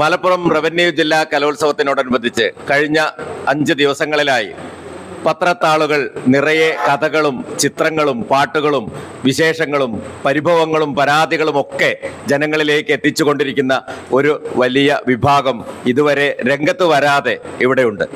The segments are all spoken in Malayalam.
മലപ്പുറം റവന്യൂ ജില്ലാ കലോത്സവത്തിനോടനുബന്ധിച്ച് കഴിഞ്ഞ അഞ്ച് ദിവസങ്ങളിലായി പത്രത്താളുകൾ നിറയെ കഥകളും ചിത്രങ്ങളും പാട്ടുകളും വിശേഷങ്ങളും പരിഭവങ്ങളും പരാതികളും ഒക്കെ ജനങ്ങളിലേക്ക് എത്തിച്ചുകൊണ്ടിരിക്കുന്ന ഒരു വലിയ വിഭാഗം ഇതുവരെ രംഗത്ത് വരാതെ ഇവിടെയുണ്ട്.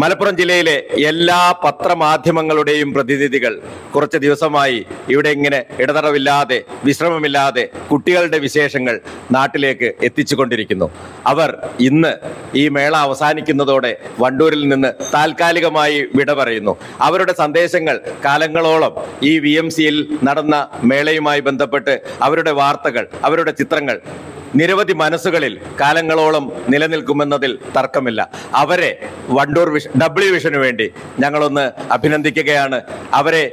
മലപ്പുറം ജില്ലയിലെ എല്ലാ പത്രമാധ്യമങ്ങളുടെയും പ്രതിനിധികൾ കുറച്ച് ദിവസമായി ഇവിടെ ഇങ്ങനെ ഇടതടവില്ലാതെ വിശ്രമമില്ലാതെ കുട്ടികളുടെ വിശേഷങ്ങൾ നാട്ടിലേക്ക് എത്തിച്ചുകൊണ്ടിരിക്കുന്നു. അവർ ഇന്ന് ഈ മേള അവസാനിക്കുന്നതോടെ വണ്ടൂരിൽ നിന്ന് താൽക്കാലികമായി വിട പറയുന്നു. അവരുടെ സന്ദേശങ്ങൾ കാലങ്ങളോളം ഈ വി നടന്ന മേളയുമായി ബന്ധപ്പെട്ട് അവരുടെ വാർത്തകൾ അവരുടെ ചിത്രങ്ങൾ നിരവധി മനസ്സുകളിൽ കാലങ്ങളോളം നിലനിൽക്കുമെന്നതിൽ തർക്കമില്ല. അവരെ വണ്ടൂർ വിഷ ഡബ്ല്യു വിഷന് വേണ്ടി ഞങ്ങളൊന്ന് അഭിനന്ദിക്കുകയാണ്. അവരെ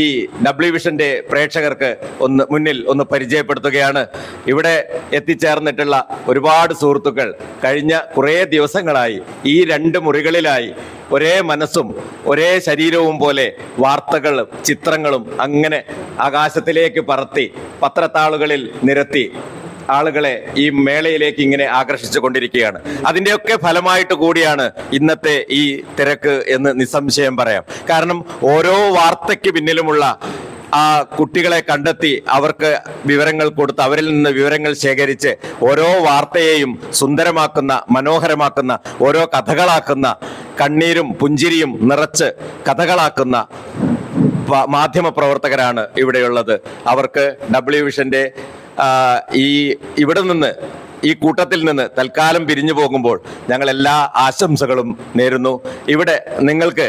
ഈ ഡബ്ല്യു വിഷന്റെ പ്രേക്ഷകർക്ക് ഒന്ന് മുന്നിൽ ഒന്ന് പരിചയപ്പെടുത്തുകയാണ്. ഇവിടെ എത്തിച്ചേർന്നിട്ടുള്ള ഒരുപാട് സുഹൃത്തുക്കൾ കഴിഞ്ഞ കുറേ ദിവസങ്ങളായി ഈ രണ്ട് മുറികളിലായി ഒരേ മനസ്സും ഒരേ ശരീരവും പോലെ വാർത്തകളും ചിത്രങ്ങളും അങ്ങനെ ആകാശത്തിലേക്ക് പറത്തി പത്രത്താളുകളിൽ നിരത്തി ആളുകളെ ഈ മേളയിലേക്ക് ഇങ്ങനെ ആകർഷിച്ചു കൊണ്ടിരിക്കുകയാണ്. അതിന്റെയൊക്കെ ഫലമായിട്ട് കൂടിയാണ് ഇന്നത്തെ ഈ തിരക്ക് എന്ന് നിസ്സംശയം പറയാം. കാരണം ഓരോ വാർത്തയ്ക്ക് പിന്നിലുമുള്ള ആ കുട്ടികളെ കണ്ടെത്തി അവർക്ക് വിവരങ്ങൾ കൊടുത്ത് അവരിൽ നിന്ന് വിവരങ്ങൾ ശേഖരിച്ച് ഓരോ വാർത്തയെയും സുന്ദരമാക്കുന്ന മനോഹരമാക്കുന്ന ഓരോ കഥകളാക്കുന്ന കണ്ണീരും പുഞ്ചിരിയും നിറച്ച് കഥകളാക്കുന്ന മാധ്യമ പ്രവർത്തകരാണ് ഇവിടെയുള്ളത്. അവർക്ക് ഡബ്ല്യു വിഷന്റെ ഈ ഇവിടെ നിന്ന് ഈ കൂട്ടത്തിൽ നിന്ന് തൽക്കാലം പിരിഞ്ഞു പോകുമ്പോൾ ഞങ്ങൾ എല്ലാ ആശംസകളും നേരുന്നു. ഇവിടെ നിങ്ങൾക്ക്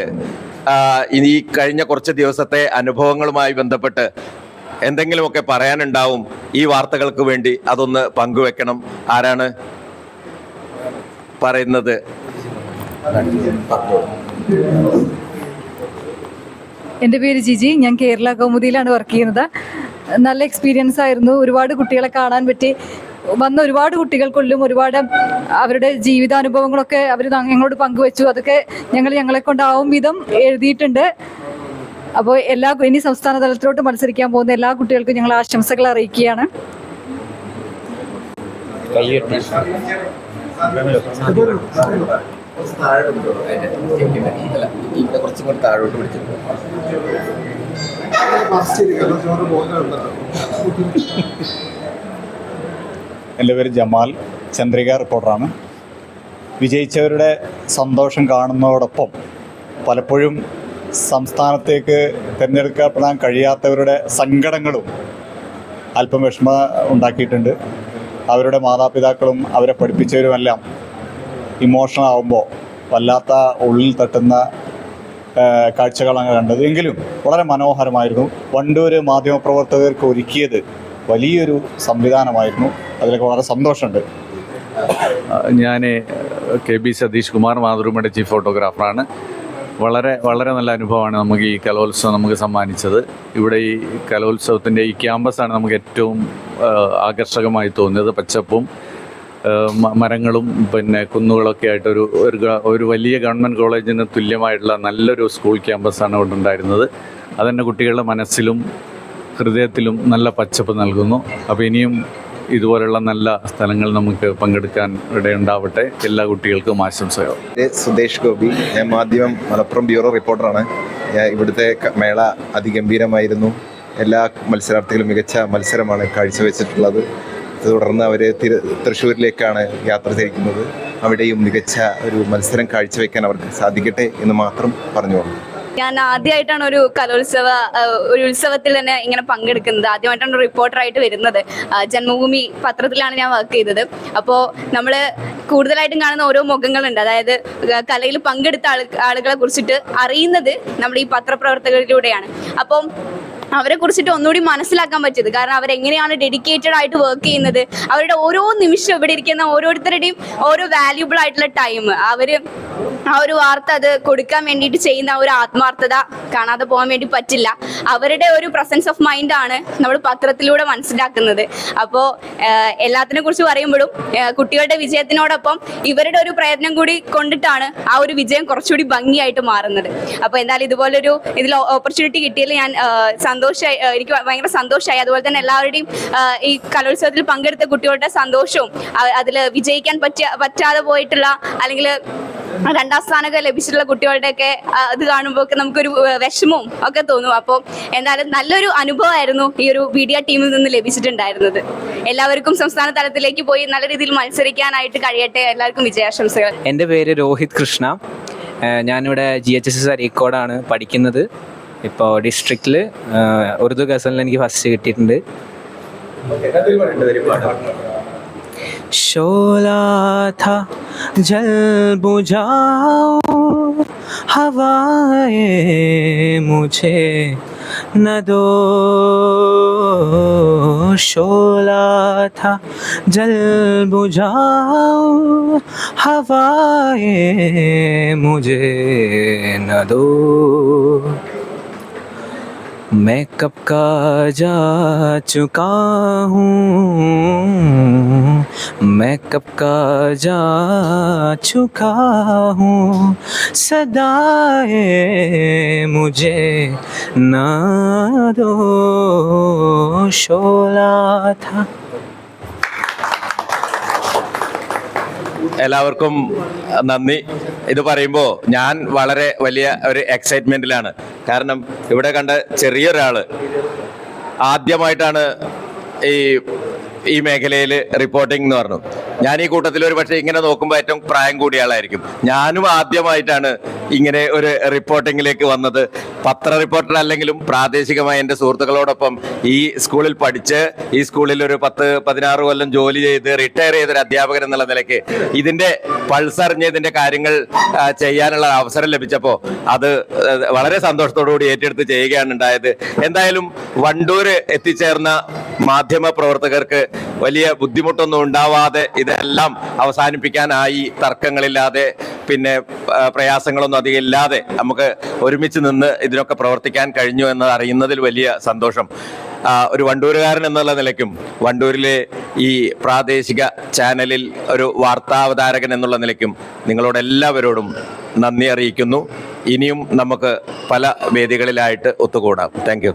ഈ കഴിഞ്ഞ കുറച്ച് ദിവസത്തെ അനുഭവങ്ങളുമായി ബന്ധപ്പെട്ട് എന്തെങ്കിലുമൊക്കെ പറയാനുണ്ടാവും ഈ വാർത്തകൾക്ക് വേണ്ടി അതൊന്ന് പങ്കുവെക്കണം. ആരാണ് പറയുന്നത്? എന്റെ പേര് ജിജി ഞാൻ കേരള കൗമുദിയിലാണ് വർക്ക് ചെയ്യുന്നത്. നല്ല എക്സ്പീരിയൻസ് ആയിരുന്നു. ഒരുപാട് കുട്ടികളെ കാണാൻ പറ്റി. വന്ന ഒരുപാട് കുട്ടികൾക്കുള്ളും ഒരുപാട് അവരുടെ ജീവിതാനുഭവങ്ങളൊക്കെ അവർ ഞങ്ങളോട് പങ്കുവച്ചു. അതൊക്കെ ഞങ്ങൾ ഞങ്ങളെ കൊണ്ടാവും വിധം എഴുതിയിട്ടുണ്ട്. അപ്പോൾ എല്ലാ ഇനി സംസ്ഥാന തലത്തിലോട്ട് മത്സരിക്കാൻ പോകുന്ന എല്ലാ കുട്ടികൾക്കും ഞങ്ങൾ ആശംസകൾ അറിയിക്കുകയാണ്. താഴോട്ട് പിടിച്ചു എന്റെ പേര് ജമാൽ ചന്ദ്രിക റിപ്പോർട്ടറാണ്. വിജയിച്ചവരുടെ സന്തോഷം കാണുന്നതോടൊപ്പം പലപ്പോഴും സംസ്ഥാനത്തേക്ക് തിരഞ്ഞെടുക്കപ്പെടാൻ കഴിയാത്തവരുടെ സങ്കടങ്ങളും അല്പം വിഷമ ഉണ്ടാക്കിയിട്ടുണ്ട്. അവരുടെ മാതാപിതാക്കളും അവരെ പഠിപ്പിച്ചവരുമെല്ലാം ഇമോഷണൽ ആവുമ്പോൾ വല്ലാത്ത ഉള്ളിൽ തട്ടുന്ന കാഴ്ചകളാണ് കണ്ടത്. എങ്കിലും വളരെ മനോഹരമായിരുന്നു. വണ്ടൂർ മാധ്യമപ്രവർത്തകർക്ക് ഒരുക്കിയത് വലിയൊരു സംവിധാനമായിരുന്നു. അതിലൊക്കെ വളരെ സന്തോഷമുണ്ട്. ഞാൻ കെ ബി സതീഷ് കുമാർ മാതൃഭൂമിയുടെ ചീഫ് ഫോട്ടോഗ്രാഫറാണ് വളരെ വളരെ നല്ല അനുഭവമാണ് നമുക്ക് ഈ കലോത്സവം നമുക്ക് സമ്മാനിച്ചത്. ഇവിടെ ഈ കലോത്സവത്തിന്റെ ഈ ക്യാമ്പസാണ് നമുക്ക് ഏറ്റവും ആകർഷകമായി തോന്നിയത് പച്ചപ്പും മരങ്ങളും പിന്നെ കുന്നുകളൊക്കെ ആയിട്ടൊരു ഒരു ഒരു വലിയ ഗവൺമെന്റ് കോളേജിന് തുല്യമായിട്ടുള്ള നല്ലൊരു സ്കൂൾ ക്യാമ്പസാണ് ഇവിടെ ഉണ്ടായിരുന്നത് അതെന്നെ കുട്ടികളുടെ മനസ്സിലും ഹൃദയത്തിലും നല്ല പച്ചപ്പ് നൽകുന്നു. അപ്പോൾ ഇനിയും ഇതുപോലുള്ള നല്ല സ്ഥലങ്ങൾ നമുക്ക് പങ്കെടുക്കാൻ ഇടയുണ്ടാവട്ടെ എല്ലാ കുട്ടികൾക്കും ആശംസകൾ. സുദേശ് ഗോപി ഞാൻ മാധ്യമം മലപ്പുറം ബ്യൂറോ റിപ്പോർട്ടറാണ്. ഞാൻ ഇവിടുത്തെ മേള അതിഗംഭീരമായിരുന്നു. എല്ലാ മത്സരാർത്ഥികളും മികച്ച മത്സരമാണ് കാഴ്ചവെച്ചിട്ടുള്ളത്. തുടർന്ന് അവർ തൃശ്ശൂരിലേക്കാണ് യാത്ര തിരിക്കുന്നത്. അവിടെയും മികച്ച ഒരു മത്സരം കാഴ്ചവെക്കാൻ അവർക്ക് സാധിക്കട്ടെ എന്ന് മാത്രം പറഞ്ഞുകൊള്ളു ഞാൻ ആദ്യമായിട്ടാണ് ഒരു കലോത്സവ ഒരു ഉത്സവത്തിൽ തന്നെ ഇങ്ങനെ പങ്കെടുക്കുന്നത്. ആദ്യമായിട്ടാണ് റിപ്പോർട്ടറായിട്ട് വരുന്നത്. ജന്മഭൂമി പത്രത്തിലാണ് ഞാൻ വർക്ക് ചെയ്തത്. അപ്പോൾ നമ്മൾ കൂടുതലായിട്ടും കാണുന്ന ഓരോ മുഖങ്ങളുണ്ട്. അതായത് കലയിൽ പങ്കെടുത്ത ആൾ ആളുകളെ കുറിച്ചിട്ട് അറിയുന്നത് നമ്മുടെ ഈ പത്രപ്രവർത്തകരിലൂടെയാണ്. അപ്പം അവരെ കുറിച്ചിട്ട് ഒന്നുകൂടി മനസ്സിലാക്കാൻ പറ്റിയത്. കാരണം അവരെങ്ങനെയാണ് ഡെഡിക്കേറ്റഡ് ആയിട്ട് വർക്ക് ചെയ്യുന്നത്? അവരുടെ ഓരോ നിമിഷം ഇവിടെ ഇരിക്കുന്ന ഓരോരുത്തരുടെയും ഓരോ വാല്യൂബിൾ ആയിട്ടുള്ള ടൈം അവർ ആ ഒരു വാർത്ത അത് കൊടുക്കാൻ വേണ്ടിയിട്ട് ചെയ്യുന്ന ആ ഒരു ആത്മാർത്ഥത കാണാതെ പോകാൻ വേണ്ടി പറ്റില്ല. അവരുടെ ഒരു പ്രസൻസ് ഓഫ് മൈൻഡ് ആണ് നമ്മൾ പത്രത്തിലൂടെ മനസ്സിലാക്കുന്നത്. അപ്പോൾ എല്ലാത്തിനെ കുറിച്ച് പറയുമ്പോഴും കുട്ടികളുടെ വിജയത്തിനോടൊപ്പം ഇവരുടെ ഒരു പ്രയത്നം കൂടി കൊണ്ടിട്ടാണ് ആ ഒരു വിജയം കുറച്ചുകൂടി ഭംഗിയായിട്ട് മാറുന്നത്. അപ്പോൾ എന്തായാലും ഇതുപോലൊരു ഇതിൽ ഓപ്പർച്യൂണിറ്റി കിട്ടിയാൽ ഞാൻ സന്തോഷമായി എനിക്ക് ഭയങ്കര സന്തോഷമായി അതുപോലെ തന്നെ എല്ലാവരുടെയും ഈ കലോത്സവത്തിൽ പങ്കെടുത്ത കുട്ടികളുടെ സന്തോഷവും അതിൽ വിജയിക്കാൻ പറ്റിയ പറ്റാതെ പോയിട്ടുള്ള അല്ലെങ്കിൽ രണ്ടാം സ്ഥാനമൊക്കെ ലഭിച്ചിട്ടുള്ള കുട്ടികളുടെയൊക്കെ ഇത് കാണുമ്പോൾ ഒക്കെ നമുക്കൊരു വിഷമവും ഒക്കെ തോന്നും. അപ്പോൾ എന്തായാലും നല്ലൊരു അനുഭവമായിരുന്നു ഈ ഒരു മീഡിയ ടീമിൽ നിന്ന് ലഭിച്ചിട്ടുണ്ടായിരുന്നത്. എല്ലാവർക്കും സംസ്ഥാന തലത്തിലേക്ക് പോയി നല്ല രീതിയിൽ മത്സരിക്കാനായിട്ട് കഴിയട്ടെ. എല്ലാവർക്കും വിജയാശംസകൾ. എന്റെ പേര് രോഹിത് കൃഷ്ണ. ഞാനിവിടെ ജി എച്ച് എസ് എസ് അരീക്കോടാണ് പഠിക്കുന്നത്. ഇപ്പോൾ ഡിസ്ട്രിക്റ്റിൽ ഉറുദു ഗസലിൽ എനിക്ക് ഫസ്റ്റ് കിട്ടിയിട്ടുണ്ട് शोला था जल बुझाओ हवाए मुझे न दो शोला था जल बुझाओ हवाए मुझे न दो मैं कब का जा चुका हूँ? मैं कब का जा चुका हूँ? सदाए मुझे ना दो शोला था। എല്ലാവർക്കും നന്ദി. ഇത് പറയുമ്പോൾ ഞാൻ വളരെ വലിയ ഒരു എക്സൈറ്റ്മെന്റിലാണ് കാരണം ഇവിടെ കണ്ട ചെറിയൊരാൾ ആദ്യമായിട്ടാണ് ഈ ഈ മേഖലയിൽ റിപ്പോർട്ടിംഗ് എന്ന് പറഞ്ഞു. ഞാൻ ഈ കൂട്ടത്തിൽ ഒരു പക്ഷേ ഇങ്ങനെ നോക്കുമ്പോൾ ഏറ്റവും പ്രായം കൂടിയ ആളായിരിക്കും. ഞാനും ആദ്യമായിട്ടാണ് ഇങ്ങനെ ഒരു റിപ്പോർട്ടിങ്ങിലേക്ക് വന്നത്. പത്ര റിപ്പോർട്ടർ അല്ലെങ്കിലും പ്രാദേശികമായി എന്റെ സുഹൃത്തുക്കളോടൊപ്പം ഈ സ്കൂളിൽ പഠിച്ച് ഈ സ്കൂളിൽ ഒരു പത്ത് പതിനാറ് കൊല്ലം ജോലി ചെയ്ത് റിട്ടയർ ചെയ്തൊരു അധ്യാപകൻ എന്നുള്ള നിലയ്ക്ക് ഇതിന്റെ പൾസറിഞ്ഞ് ഇതിന്റെ കാര്യങ്ങൾ ചെയ്യാനുള്ള അവസരം ലഭിച്ചപ്പോൾ അത് വളരെ കൂടി ഏറ്റെടുത്ത് ചെയ്യുകയാണ് ഉണ്ടായത്. എന്തായാലും വണ്ടൂര് എത്തിച്ചേർന്ന മാധ്യമ പ്രവർത്തകർക്ക് വലിയ ബുദ്ധിമുട്ടൊന്നും ഉണ്ടാവാതെ ഇതെല്ലാം അവസാനിപ്പിക്കാനായി തർക്കങ്ങളില്ലാതെ പിന്നെ പ്രയാസങ്ങളൊന്നും അധികം ഇല്ലാതെ നമുക്ക് ഒരുമിച്ച് നിന്ന് ഇതിനൊക്കെ പ്രവർത്തിക്കാൻ കഴിഞ്ഞു എന്ന് അറിയുന്നതിൽ വലിയ സന്തോഷം. ഒരു വണ്ടൂരുകാരൻ എന്നുള്ള നിലയ്ക്കും വണ്ടൂരിലെ ഈ പ്രാദേശിക ചാനലിൽ ഒരു വാർത്താവതാരകൻ എന്നുള്ള നിലയ്ക്കും നിങ്ങളോട് എല്ലാവരോടും നന്ദി അറിയിക്കുന്നു. ഇനിയും നമുക്ക് പല വേദികളിലായിട്ട് ഒത്തുകൂടാം. താങ്ക്